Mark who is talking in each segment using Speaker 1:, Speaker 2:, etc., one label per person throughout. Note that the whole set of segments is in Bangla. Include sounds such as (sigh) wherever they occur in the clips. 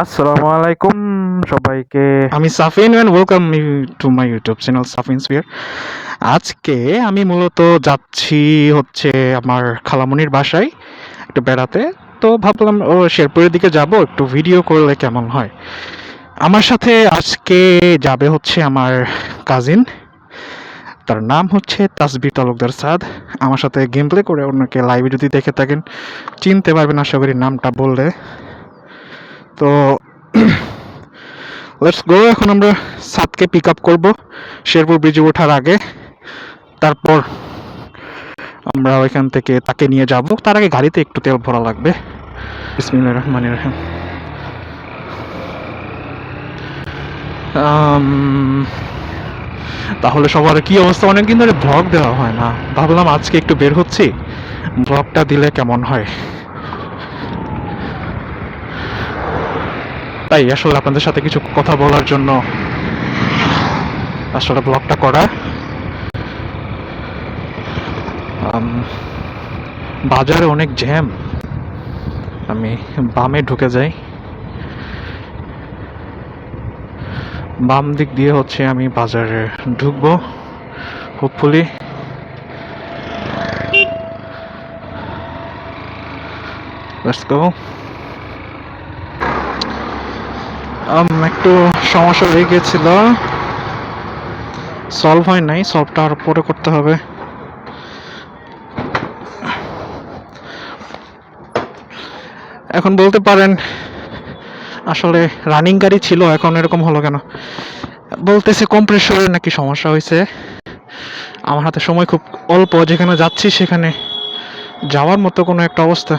Speaker 1: আসসালামু আলাইকুম সবাইকে।
Speaker 2: আমি Safin and welcome to my YouTube channel Safin spear আজকে আমি মূলত যাচ্ছি হচ্ছে আমার খালামণির বাসায় একটু বেড়াতে। তো ভাবলাম, ও শেরপুরের দিকে যাব, একটু ভিডিও করলে কেমন হয়। আমার সাথে আজকে যাবে হচ্ছে আমার কাজিন তার নাম হচ্ছে তাসবির তালুকদার সাদ। আমার সাথে গেম প্লে করে অন্যকে লাইভ যদি দেখে থাকেন, চিনতে পারবেন আশা করি নামটা বললে। তো (clears throat) লেটস গো এখন আমরা সাতকে পিক আপ করব শেরপুর ব্রিজে ওঠার আগে। তারপর আমরা ওইখান থেকে তাকে নিয়ে যাব। তার আগে গাড়িতে একটু তেল ভরা লাগবে। বিসমিল্লাহ রহমান রহিম। তাহলে সবার কি অবস্থা? অনেকদিন ধরে ব্লগ দেওয়া হয় না। ভাবলাম আজকে একটু বের হচ্ছি। ব্লগটা দিলে কেমন হয়? তাই আসলে আপনাদের সাথে কিছু কথা বলার জন্য আসলে ব্লগটা করা। বাজারে অনেক জ্যাম। আমি বামে ঢুকে যাই। বাম দিক দিয়ে হচ্ছে আমি বাজারে ঢুকবো হোপফুলি Let's go. আম, একটু সমস্যা হয়ে গেছিল। সলভ হয় নাই সলভটা আর পরে করতে হবে। এখন বলতে পারেন, আসলে রানিং গাড়ি ছিল, এখন এরকম হলো কেন? বলতেছে কম্প্রেসরের নাকি সমস্যা হয়েছে। আমার হাতে সময় খুব অল্প, যেখানে যাচ্ছি সেখানে যাওয়ার মতো কোনো একটা অবস্থা।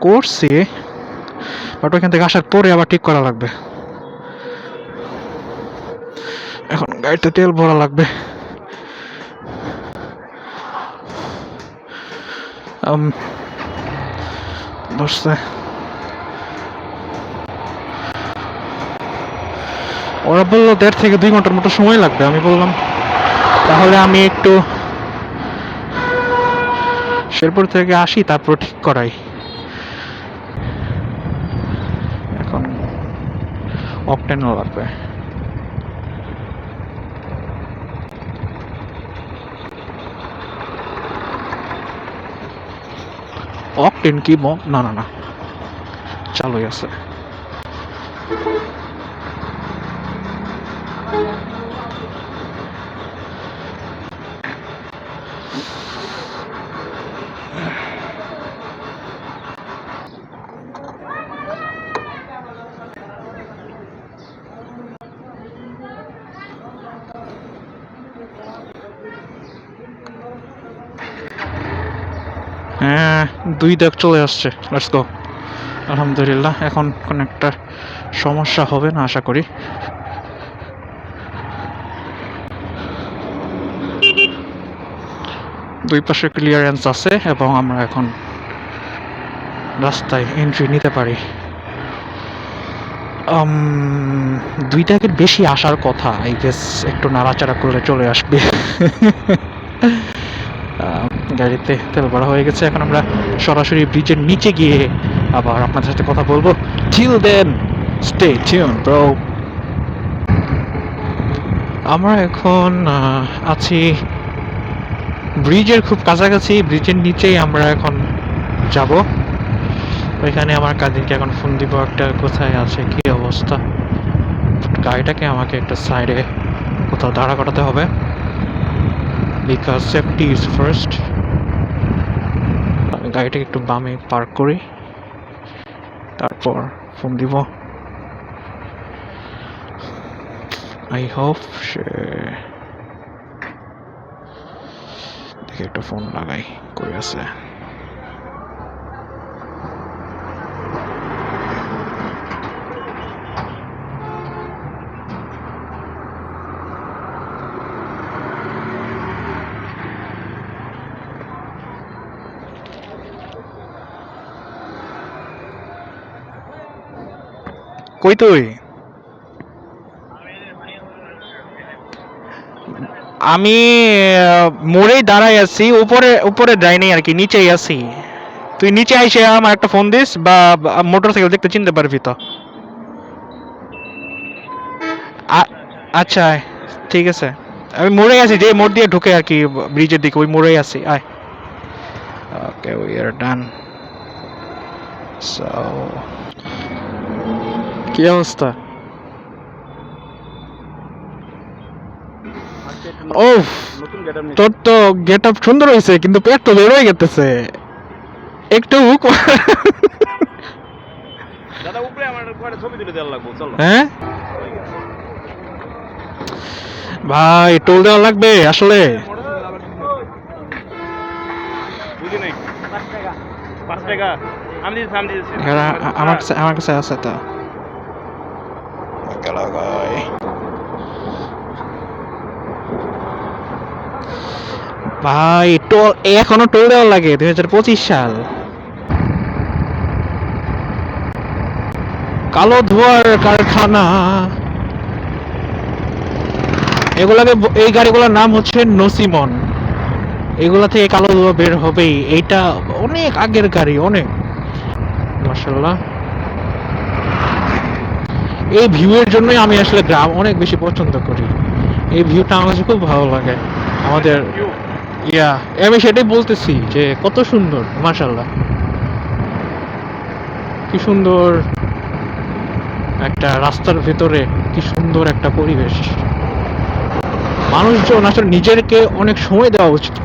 Speaker 2: করছি। বাট ওইখান থেকে আসার পরে আবার ঠিক করা লাগবে। এখন গাড়িতে তেল ভরা লাগবে। ওরা বলল দেড় থেকে দুই ঘণ্টার মতো সময় লাগবে, আমি বললাম। তাহলে আমি একটু শেরপুর থেকে আসি, তারপর ঠিক করাই এখন অকটেনও লাগবে অকটেন কি মগ না না না চালুই দুই দেখ চলে আসছে। লেটস গো আলহামদুলিল্লাহ, এখন কোন একটা সমস্যা হবে না, আশা করি। দুই পাশে ক্লিয়ারেন্স আছে এবং আমরা এখন রাস্তায় এন্ট্রি নিতে পারি। দুই ট্যাগের বেশি আসার কথা আই গেস একটু নাড়াচাড়া করলে চলে আসবে। (laughs) গাড়িতে তেল ভরা হয়ে গেছে। এখন আমরা সরাসরি ব্রিজের নিচে গিয়ে আবার আপনাদের সাথে কথা বলব। Till then stay tune bro আমরা এখন আছি ব্রিজের খুব কাছাকাছি, ব্রিজের নিচেই আমরা এখন যাব। ওইখানে আমার কাজিনকে এখন ফোন দিব একটা কোথায় আছে, কি অবস্থা। গাড়িটাকে আমাকে একটা সাইডে কোথাও দাঁড়া করাতে হবে। বিকজ সেফটি ইজ ফার্স্ট আমি গাড়িটাকে একটু বামে পার্ক করি। তারপর ফোন দিব। আই হোপ সে একটা ফোন লাগাই, কই আছে। কই তুই? আমি মোড়েই দাঁড়াই আছি, উপরে উপরে যাইনি আর কি, নিচেই আছি। তুই নিচে আইসে আমার একটা ফোন দিস বা মোটর সাইকেল দেখতে চিনতে পারবি তো। আচ্ছা ঠিক আছে। আমি মোড়ে আছি, যে মোড় দিয়ে ঢুকে আর কি ব্রিজের দিকে, ওই মোড়েই আছি, আয়। Okay we are done so কি অবস্থা? ও তোর তো গেট আপ সুন্দর হয়েছে কিন্তু পেট তো হয়ে গেতেছে। একটু
Speaker 3: দাদা উপরে আমার কয়টা ছবি তুলে দেওয়া লাগবো চলো।
Speaker 2: হ্যাঁ? ভাই টোল দেওয়া লাগবে আসলে। আ- আমার কাছে আমার কাছে আছে তো। গেল ভাই ভাই টোল এখনও টোল দেওয়া লাগে, দুই হাজার পঁচিশ সাল। কালো ধোয়ার কারখানা। এগুলাকে এই গাড়িগুলোর নাম হচ্ছে নসিমন। এগুলা থেকে কালো ধোয়া বের হবেই। এইটা অনেক আগের গাড়ি, অনেক। মাশাল্লাহ এই ভিউয়ের জন্যই আমি আসলে গ্রাম অনেক বেশি পছন্দ করি। এই ভিউটা আমার খুব ভালো লাগে। আমাদের ইয়া, আমি সেটাই বলতেছি যে কত সুন্দর মাশাল্লাহ কি সুন্দর একটা রাস্তার ভেতরে, কি সুন্দর একটা পরিবেশ। মানুষজন আসলে নিজেরকে অনেক সময় দেওয়া উচিত।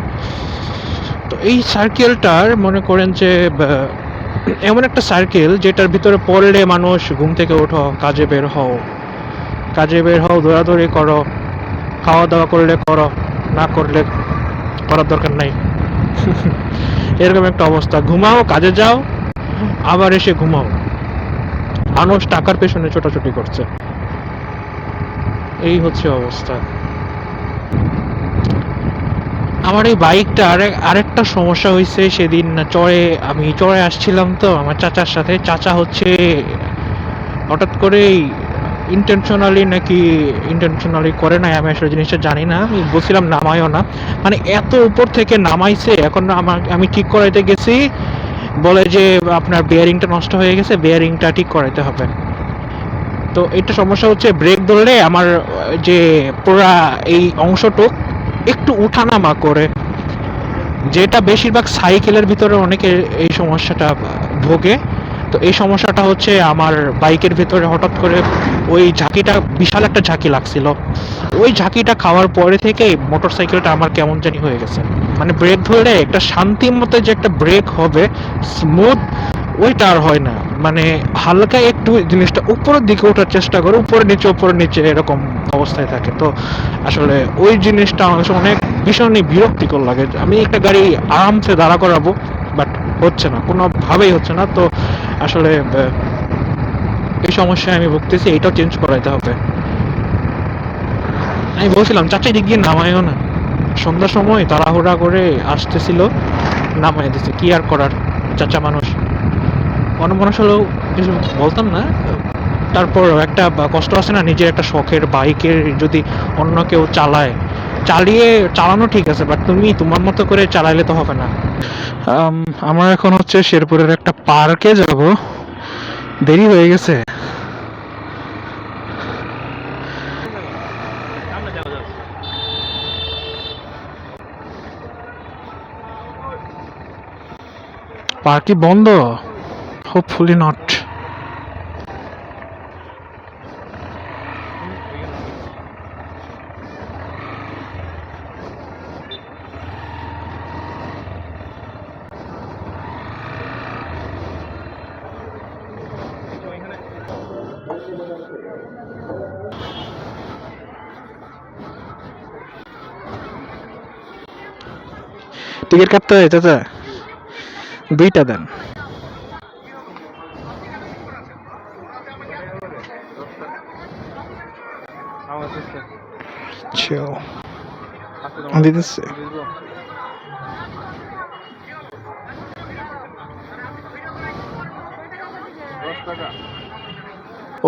Speaker 2: তো এই সার্কেলটার মনে করেন যে এমন একটা সার্কেল যেটার ভিতরে পড়লে মানুষ ঘুম থেকে ওঠো, কাজে বের হও। কাজে বের হও, দৌড়াদৌড়ি করো খাওয়া দাওয়া করলে করো, না করলে করার দরকার নাই। এরকম একটা অবস্থা। ঘুমাও, কাজে যাও, আবার এসে ঘুমাও। মানুষ টাকার পেছনে ছোটাছুটি করছে। এই হচ্ছে অবস্থা। আমার এই বাইকটা আরেক আরেকটা সমস্যা হয়েছে সেদিন চড়ে, আমি চড়ে আসছিলাম তো, আমার চাচার সাথে। চাচা হচ্ছে, হঠাৎ করেই ইন্টেনশনালি নাকি ইন্টেনশনালি করে নাই, আমি আসলে জিনিসটা জানি না, আমি বলছিলাম নামাইও না। মানে এত উপর থেকে নামাইছে, এখন আমার, আমি ঠিক করাইতে গেছি, বলে যে আপনার বেয়ারিংটা নষ্ট হয়ে গেছে বেয়ারিংটা ঠিক করাইতে হবে। তো এটা সমস্যা হচ্ছে ব্রেক ধরলে আমার যে পুরা এই অংশটুক একটু উঠানামা করে। যেটা বেশিরভাগ সাইকেলের ভিতরে অনেকে এই সমস্যাটা ভোগে। তো এই সমস্যাটা হচ্ছে আমার বাইকের ভিতরে হঠাৎ করে ওই ঝাঁকিটা, বিশাল একটা ঝাঁকি লাগছিল। ওই ঝাঁকিটা খাওয়ার পরে থেকে মোটর সাইকেলটা আমার কেমন জানি হয়ে গেছে। মানে ব্রেক ধরলে একটা শান্তির মতো যে একটা ব্রেক হবে স্মুথ ওইটা আর হয় না। মানে হালকা একটু জিনিসটা উপরের দিকে ওঠার চেষ্টা করে, উপরে নিচে উপরে নিচে এরকম অবস্থায় থাকে। তো আসলে ওই জিনিসটা আমার কাছে অনেক ভীষণই বিরক্তিকর লাগে। আমি একটা গাড়ি আরামসে দাঁড়া করাবো, বাট হচ্ছে না, কোনোভাবেই হচ্ছে না। তো আসলে এই সমস্যায় আমি ভুগতেছি এইটাও চেঞ্জ করাইতে হবে। আমি বলছিলাম, চাচা দিক দিয়ে নামায়ও না। সন্ধ্যার সময় তাড়াহুড়া করে আসতেছিল নামাই দিছে। কি আর করার? চাচা মানুষ। অনমনস হলেও কিছু বলতাম না, তারপর একটা কষ্ট আছে না নিজের একটা শখের, বাইকের যদি অন্য কেউ চালায়, চালিয়ে, চালানো ঠিক আছে বাট তুমি তোমার মতো করে চালাইলে তো হবে না। আমরা এখন হচ্ছে শেরপুরের একটা পার্কে যাব। দেরি হয়ে গেছে। পার্ক কি বন্ধ। হোপফুলি নট টিকিট কাটতে হয় চাচা। দুইটা দেন। দিতেছে।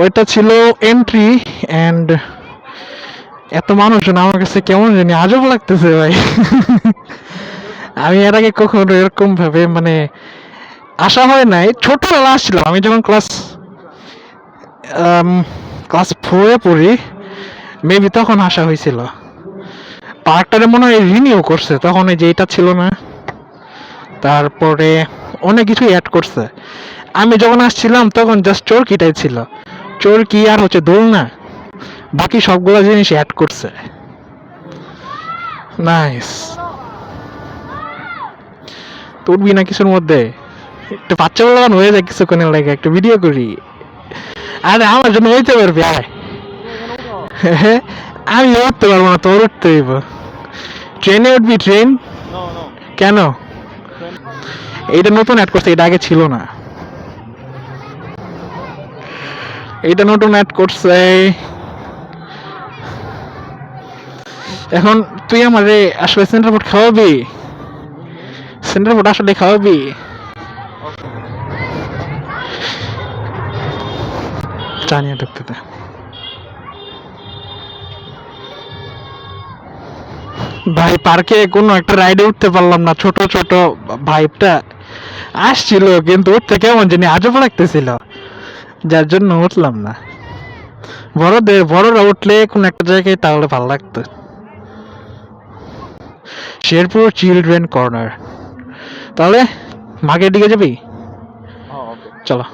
Speaker 2: ওইটা ছিল এন্ট্রি অ্যান্ড এত মানুষজন আমার কাছে কেমন জানি আজব লাগতেছে ভাই। আমি এর আগে কখনো এরকম ভাবে মানে আসা হয় নাই। ছোটবেলা আসছিলাম। আমি যখন ক্লাস ক্লাস ফোরে পড়ি মেবি তখন আসা হয়েছিল। পার্কটারে মনে হয় রিনিউ করছে, তখন ওই যে এটা ছিল না। তারপরে অনেক কিছু অ্যাড করছে। আমি যখন আসছিলাম, তখন জাস্ট চরকিটাই ছিল। চরকি আর হচ্ছে দোলনা বাকি সবগুলো জিনিস অ্যাড করছে। নাইস তো উঠবি না কিছুর মধ্যে? একটু বাচ্চা বলা হয়ে যায় কিছুক্ষণের লাগে, একটু ভিডিও করি। আরে আমার জন্য হইতে পারবি, আয়। আমি উঠতে পারব না, তোর উঠতে হইব। ট্রেনে উঠবি ট্রেন কেন? এইটা নতুন অ্যাড করছে এটা আগে ছিল না। এইটা নতুন অ্যাড করছে। এখন তুই আমারে আসলে সেন্টার ফুড খাওয়াবি? সেন্টার ফুড আসলে খাওয়াবি? জানিয়ে ঢুকতে ভাই পার্কে কোনো একটা রাইডে উঠতে পারলাম না ছোট ছোট ভাইবটা আসছিল কিন্তু উঠতে কেমন জানি আজব লাগতেছিল। যার জন্য উঠলাম না। বড়দের বড়রা উঠলে কোন একটা জায়গায় তাহলে ভালো লাগতো। শেরপুর চিলড্রেন কর্নার তাহলে মাকে দিকে যাবি? চলো।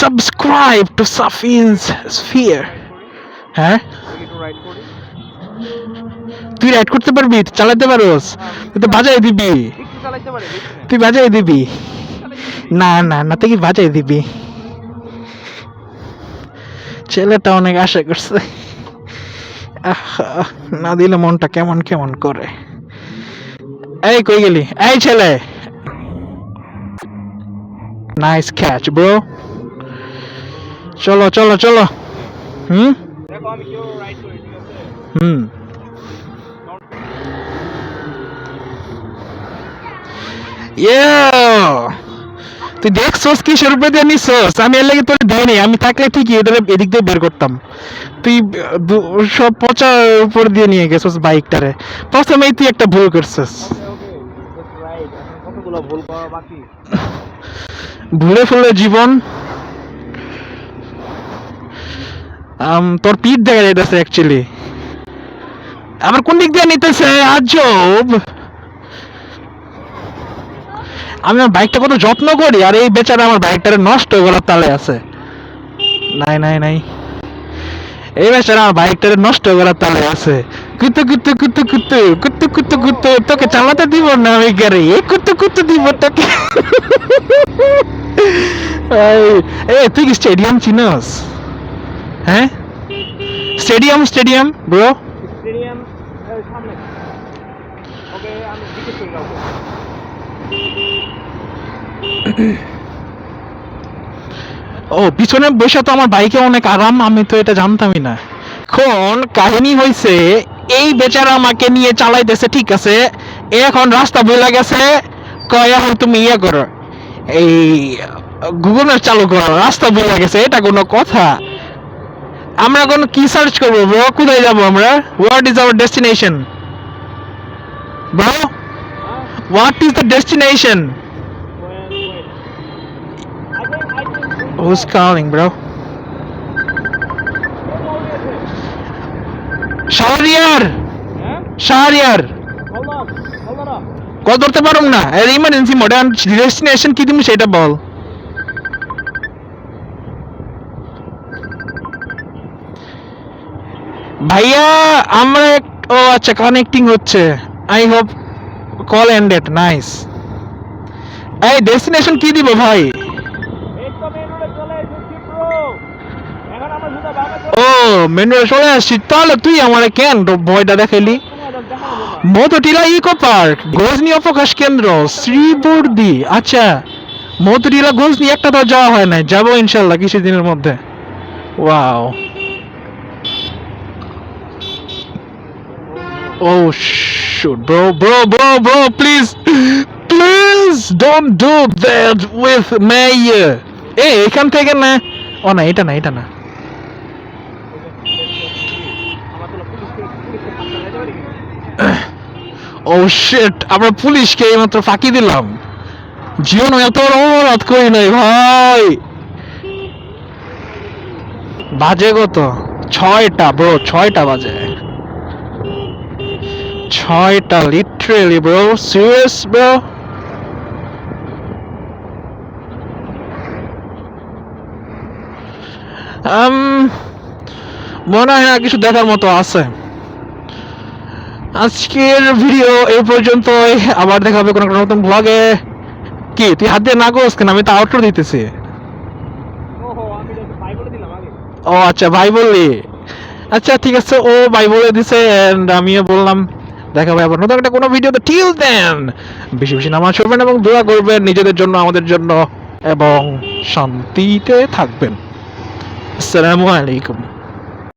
Speaker 2: সাবস্ক্রাইব টু সাফিনস স্ফিয়ার হ্যাঁ তুই রাইড করতে পারবি? চালাতে পারোস? তুই তো বাজাই দিবি। তুই বাজাই দিবি। না না না, তুই বাজাই দিবি? ছেলেটা অনেক আশা করছে। না দিলে মনটা কেমন কেমন করে। এই, কই গেলি? এই ছেলে। নাইস ক্যাচ ব্রো চলো চলো চলো। হুম? হুম। তুই দেখছস কি রুপে দিয়ে নিছস? আমি এর লাগে তোর দেয়নি আমি থাকলে ঠিকই এটা এদিক দিয়ে বের করতাম। তুই সব পচা উপর দিয়ে নিয়ে গেছস বাইকটারে। প্রথমেই তুই একটা ভুল করছিস।
Speaker 3: ভুলে
Speaker 2: ফুলে জীবন। তোর পিঠ দেখা যাইতেছে অ্যাকচুয়ালি আবার কোন দিক দিয়ে নিতেছে? আজব আমি আমার বাইকটা কত যত্ন করি, আর এই বেচারা আমার বাইকটা নষ্ট করার তালে আছে। নাই নাই নাই। এই বেচারা আমার বাইকটা নষ্ট করার তালে আছে। কুতু কুতু কুতু কুতু কুতু কুতু কুতু, তোকে চালাতে দিব না আমি গাড়ি? এই কুতু কুতু দিব তোকে। (laughs) এই তুই কি স্টেডিয়াম চিনস? হ্যাঁ? স্টেডিয়াম স্টেডিয়াম ব্রো
Speaker 3: স্টেডিয়াম সামনে। ওকে আমি জিজ্ঞেস করি কাউকে।
Speaker 2: ও পিছনে বসে তো আমার বাইকে অনেক আরাম আমি তো এটা জানতামই না। এখন কাহিনী হয়েছে এই বেচারা আমাকে নিয়ে চালাইতেছে ঠিক আছে? এখন রাস্তা বইলা গেছে কয় এখন তুমি ইয়ে করো। এই গুগল ম্যাপ চালু করো রাস্তা বইলা গেছে এটা কোনো কথা। আমরা কোন কি সার্চ করব ব্রো কোথায় যাব আমরা? What is our destination bro what is the destination Who's calling, bro? Shahriar Shahriar call ধরতে পারুম না? এর ইমার্জেন্সি মোডে ডেস্টিনেশন কি দিমু সেটা বল। ভাইয়া, আমরা ও আচ্ছা কানেক্টিং হচ্ছে। I hope call ended nice এই ডেস্টিনেশন কি দিব ভাই?
Speaker 3: এই মেন রোডে চলে
Speaker 2: ও আসছি। তাহলে তুই আমার কেন ভয়টা দেখাইলি? Madhutila eco park Gajni Abakash Kendra, Sreebardi. আচ্ছা মধুটিলা গজনি একটা তো যাওয়া হয় না যাব ইনশাল্লাহ কিছুদিনের মধ্যে। Wow oh shoot. Bro bro bro bro, please. Please don't do that with me. এই এখান থেকে না। ও না, এটা না এটা না। ও শিট আমরা পুলিশকে এইমাত্র ফাঁকি দিলাম। জীবন এত অপরাধ করি নাই, ভাই। বাজে কত? ছয়টা ব্রো ছয়টা বাজে। ছয়টা লিটারেলি ব্রো সিরিয়াস ব্রো মনে হয় না কিছু দেখার মতো আছে। আজকের ভিডিও এই পর্যন্তই। আবার দেখা হবে কোনো একটা নতুন ব্লগে কি তুই হাত দিয়ে না করস কেন আমি তো আউটরো দিতেছি ও আচ্ছা ভাই বললি। আচ্ছা ঠিক আছে ও ভাই বলে দিছে এন্ড আমিও বললাম। দেখা হবে আবার নতুন একটা কোনো ভিডিওতে। টিল দেন বেশি বেশি নামাজ পড়বেন এবং দোয়া করবেন নিজেদের জন্য, আমাদের জন্য, এবং শান্তিতে থাকবেন। আসসালামু আলাইকুম।